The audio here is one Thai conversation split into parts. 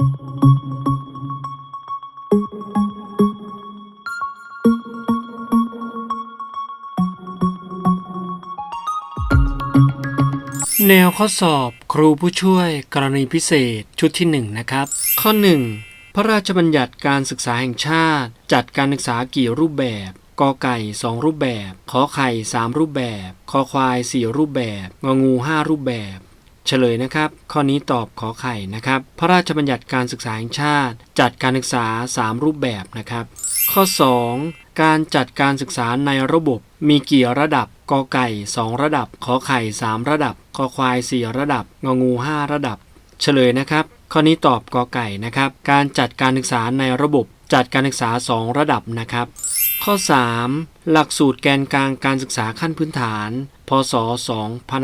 แนวข้อสอบครูผู้ช่วยกรณีพิเศษชุดที่ 1 นะครับ ข้อ 1 พระราชบัญญัติการศึกษาแห่งชาติ จัดการศึกษากี่รูปแบบกอไก่ 2 รูปแบบ ขอไข่ 3 รูปแบบ คอควาย 4 รูปแบบ งองู 5 รูปแบบ เฉลยนะครับ ข้อนี้ตอบขอไข่นะครับ พระราชบัญญัติการศึกษาแห่งชาติ จัดการศึกษา 3 รูปแบบนะครับ ข้อ 2 การจัดการศึกษาในระบบมีกี่ระดับกอไก่ 2 ระดับขอไข่ 3 ระดับคอควาย 4 ระดับงองู 5 ระดับ เฉลยนะครับ ข้อนี้ตอบกอไก่นะครับ การจัดการศึกษาในระบบจัดการศึกษา 2 ระดับนะครับ ข้อ 3 หลักสูตรแกนกลางการศึกษาขั้นพื้นฐาน พศ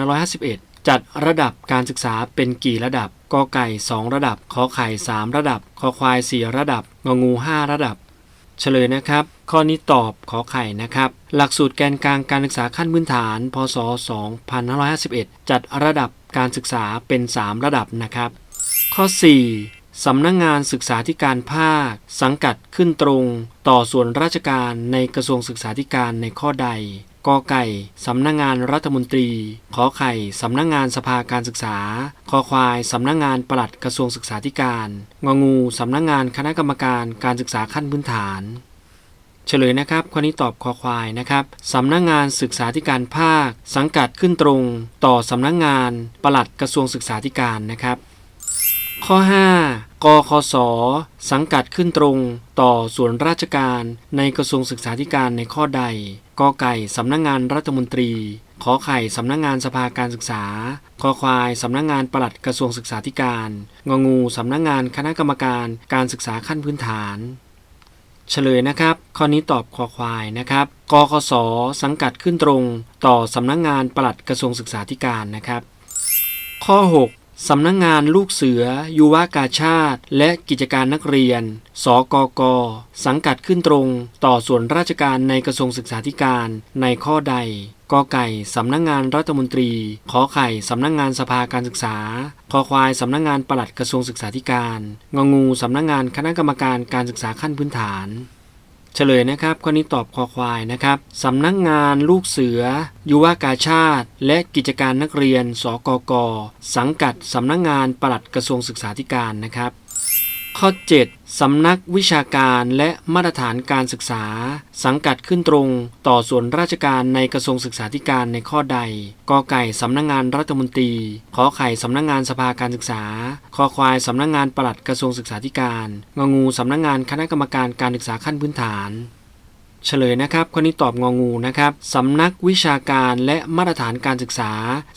2551 จัดระดับการศึกษาเป็นกี่ระดับกอไก่ 2 ระดับ ขอไข่ 3 ระดับ คอควาย 4 ระดับ งองู 5 ระดับ เฉลยนะครับ ข้อนี้ตอบขอไข่นะครับ หลักสูตรแกนกลางการศึกษาขั้นพื้นฐาน พศ 2551 จัดระดับการศึกษาเป็น 3 ระดับนะครับ ข้อ 4สำนักงงานศึกษาธิการภาค สังกัดขึ้นตรง ต่อส่วนราชการในกระทรวงศึกษาธิการในข้อใด กอไก่ สำนักงงานรัฐมนตรี ขอไข่ สำนักงงานสภาการศึกษา คอควาย สำนักงงานปลัดกระทรวงศึกษาธิการ งองู สำนักงงานคณะกรรมการการศึกษาขั้นพื้นฐาน เฉลยนะครับข้อนี้ตอบคอควายนะครับ สำนักงงานศึกษาธิการภาค สังกัดขึ้นตรง ต่อสำนักงงานปลัดกระทรวงศึกษาธิการนะครับ ข้อ 5 กคส สังกัดขึ้นตรงต่อส่วนราชการในกระทรวงศึกษาธิการในข้อใดกไก่สำนักงงานรัฐมนตรี ขอไข่สำนักงงานสภาการศึกษาคอควายสำนักงงานปลัดกระทรวงศึกษาธิการงองูสำนักงงานคณะกรรมการการศึกษาขั้นพื้นฐานเฉลยนะครับ ข้อนี้ตอบคอควายนะครับกคส สังกัดขึ้นตรง ต่อสำนักงานปลัดกระทรวงศึกษาธิการนะครับ ข้อ 6 สำนักงงานลูกเสือ ยุวกาชาติ และกิจการนักเรียน สกก สังกัดขึ้นตรงต่อส่วนราชการในกระทรวงศึกษาธิการในข้อใดกอไก่ สำนักงงานรัฐมนตรี ขอไข่ สำนักงงานสภาการศึกษา คอควาย สำนักงงานปลัดกระทรวงศึกษาธิการ งงู สำนักงงานคณะกรรมการการศึกษาขั้นพื้นฐาน เฉลยนะครับข้อนี้ตอบคอควายนะครับสำนักงานลูกเสือ ยุวกาชาติ และกิจการนักเรียน สกก สังกัดสำนักงานปลัดกระทรวงศึกษาธิการนะครับ ข้อ 7 สำนักวิชาการและมาตรฐานการศึกษา สังกัดขึ้นตรง ต่อส่วนราชการในกระทรวงศึกษาธิการในข้อใดกอไก่สำนักงานรัฐมนตรี ขอไข่สำนักงานสภาการศึกษา คอควายสำนักงานปลัดกระทรวงศึกษาธิการงองูสำนักงานคณะกรรมการการศึกษาขั้นพื้นฐานเฉลยนะครับข้อนี้ตอบงองูนะครับสำนักวิชาการและมาตรฐานการศึกษา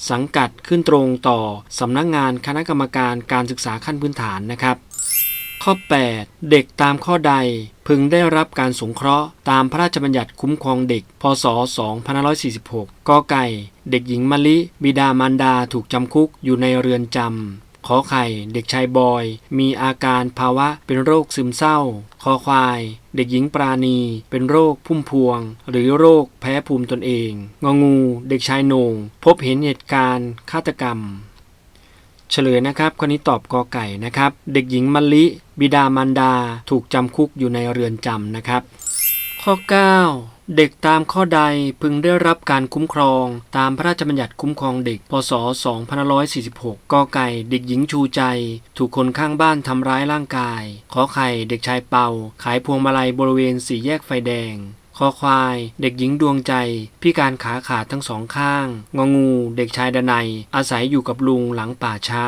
สังกัดขึ้นตรงต่อสำนักงานคณะกรรมการการศึกษาขั้นพื้นฐานนะครับ ข้อ 8 เด็กตามข้อใด พึงได้รับการสงเคราะห์ ตามพระราชบัญญัติคุ้มครองเด็ก พศ 2546 กไก่ เด็กหญิงมะลิ บิดามารดาถูกจำคุกอยู่ในเรือนจำขอไข่ เด็กชายบอย มีอาการภาวะเป็นโรคซึมเศร้า คอควาย เด็กหญิงปราณี เป็นโรคพุ่มพวง หรือโรคแพ้ภูมิตนเอง งองู เด็กชายโหนง พบเห็นเหตุการณ์ฆาตกรรม เฉลยนะครับข้อนี้ตอบกอไก่นะครับ เด็กหญิงมะลิ บิดามารดา ถูกจำคุกอยู่ในเรือนจำนะครับ ข้อ 9 เด็กตามข้อใดพึงได้รับการคุ้มครอง ตามพระราชบัญญัติคุ้มครองเด็ก พศ 2546กอไก่ เด็กหญิงชูใจ ถูกคนข้างบ้านทำร้ายร่างกาย ขอไข่ เด็กชายเปาขายพวงมาลัยบริเวณสี่แยกไฟแดง คอควาย เด็กหญิงดวงใจ พิการขาขาดทั้งสองข้าง งองู เด็กชายดนัย อาศัยอยู่กับลุงหลังป่าช้า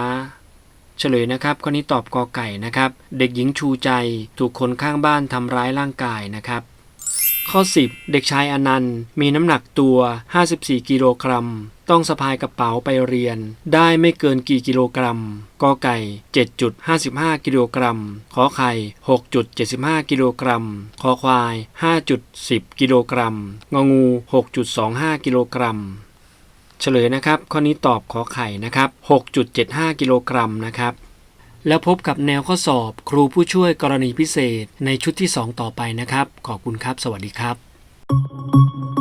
เฉลยนะครับข้อนี้ตอบกอไก่นะครับ เด็กหญิงชูใจ ถูกคนข้างบ้านทำร้ายร่างกายนะครับข้อ 10 เด็กชายอนันต์ มีน้ำหนักตัว 54 กิโลกรัม ต้องสะพายกระเป๋าไปเรียน ได้ไม่เกินกี่กิโลกรัมกอไก่ 7.55 กิโลกรัมขอไข่ 6.75 กิโลกรัมคอควาย 5.10 กิโลกรัมงองู 6.25 กิโลกรัมเฉลยนะครับ ข้อนี้ตอบขอไข่นะครับ 6.75 กิโลกรัมนะครับแล้วพบกับแนวข้อสอบครูผู้ช่วยกรณีพิเศษในชุดที่ 2 ต่อไปนะครับ ขอบคุณครับ สวัสดีครับ